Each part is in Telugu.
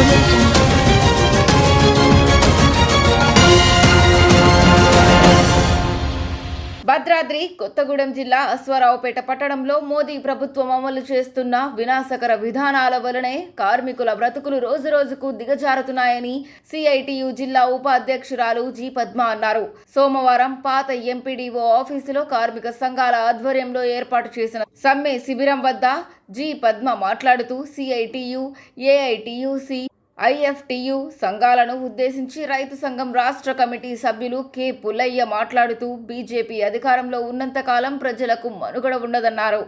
Absolutamente. భద్రాద్రి కొత్తగూడెం జిల్లా అశ్వారావుపేట పట్టణంలో మోదీ ప్రభుత్వం అమలు చేస్తున్న వినాశకర విధానాల వలనే కార్మికుల బ్రతుకులు రోజురోజుకు దిగజారుతున్నాయని సిఐటియు జిల్లా ఉపాధ్యక్షురాలు జి పద్మ అన్నారు. సోమవారం పాత ఎంపీడీఓ ఆఫీసులో కార్మిక సంఘాల ఆధ్వర్యంలో ఏర్పాటు చేసిన సమ్మె శిబిరం వద్ద జి పద్మ మాట్లాడుతూ సిఐటియు ఏఐటియుసి ఐఎఫ్టియు సంఘాలను ఉద్దేశించి రైతు సంఘం రాష్ట్ర కమిటీ సభ్యులు కె. పుల్లయ్య మాట్లాడుతూ బీజేపీ అధికారంలో ఉన్నంతకాలం ప్రజలకు మనుగడ ఉండదన్నారు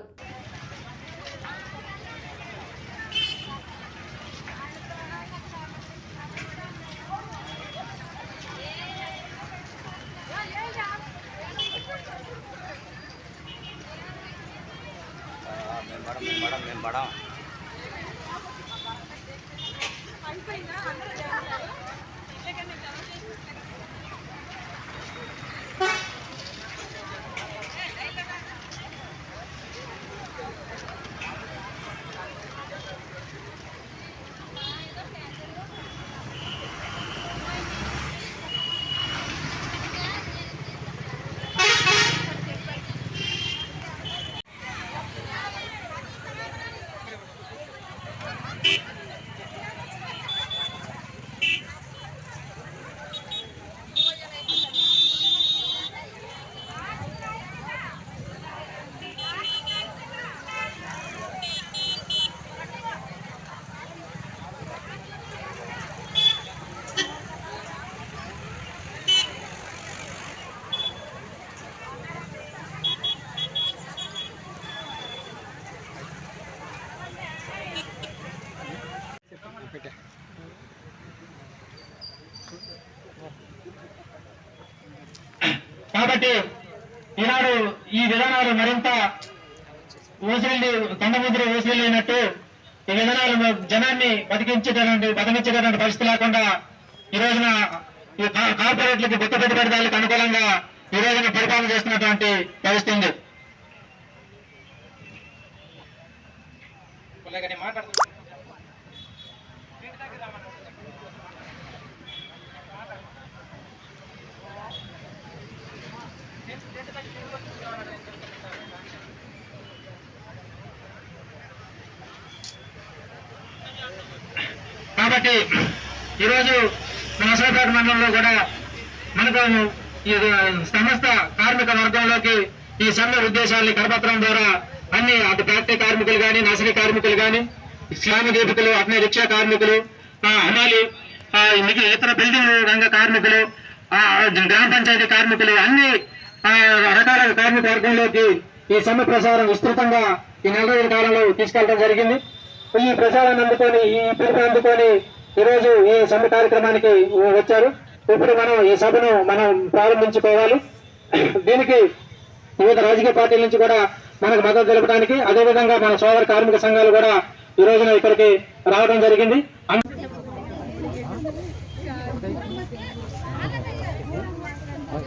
మేము బడం మేము కాబట్టి ఈనాడు ఈ విధానాలు మరింత ఊసిల్లి కొండముద్ర ఊసిల్లినట్టు ఈ విధానాలు జనాన్ని బతికించేటటువంటి బతికించేటటువంటి పరిస్థితి లేకుండా ఈ రోజున ఈ కార్పొరేట్లకి గుత్త పెట్టుబడిదారులకు అనుకూలంగా ఈ రోజున పరిపాలన చేస్తున్నటువంటి పరిస్థితి ఉంది. కాబట్టి ఈరోజు మన అసలపేట మండలంలో కూడా మనకు ఈ సమస్త కార్మిక వర్గంలోకి ఈ సమ్మె ఉద్దేశాన్ని కరపత్రం ద్వారా అన్ని అటు ఫ్యాక్టరీ కార్మికులు కానీ నర్సరీ కార్మికులు కానీ శ్రామ దీపికలు అట్నే రిక్షా కార్మికులు అనాలి మీకు ఆ, ఇతర బిల్డింగ్ రంగ కార్మికులు ఆ, గ్రామ పంచాయతీ కార్మికులు అన్ని ఆ, రకాల కార్మిక వర్గంలోకి ఈ సమ్మె ప్రసారం విస్తృతంగా ఈ నెల రోజుల కాలంలో తీసుకెళ్ళడం జరిగింది. ఈ ప్రసారాన్ని అందుకొని ఈ పిలుపు అందుకొని ఈరోజు ఈ సభ కార్యక్రమానికి వచ్చారు. ఇప్పుడు మనం ఈ సభను మనం ప్రారంభించుకోవాలి. దీనికి వివిధ రాజకీయ పార్టీల నుంచి కూడా మనకు మద్దతు తెలపడానికి అదేవిధంగా మన సోదర కార్మిక సంఘాలు కూడా ఈ రోజున ఇక్కడికి రావడం జరిగింది. అన్-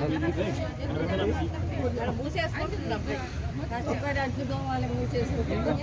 కష్టపడి దోమాలి మూసేసుకుంటున్నాం.